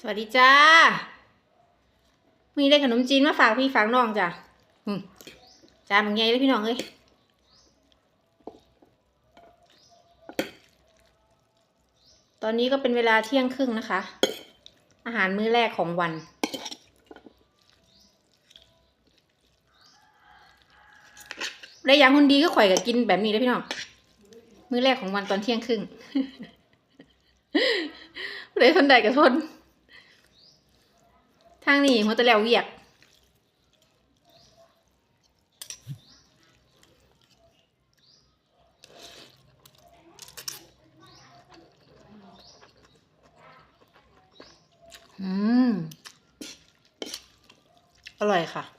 สวัสดีจ้า มีได้ขนมจีนมาฝากพี่ฝากน้องจ้ะอืมจานมันใหญ่เลยพี่น้องเอ้ยตอนนี้ก็เป็นเวลาเที่ยงครึ่งนะคะ อาหารมื้อแรกของวัน ได้ยังคนดีก็ข่อยกับกินแบบนี้เลยพี่น้อง มื้อแรกของวันตอนเที่ยงครึ่งเลยทนใดกับทน ทางนี้หัวตะแล้วเวียกอืมอร่อยค่ะ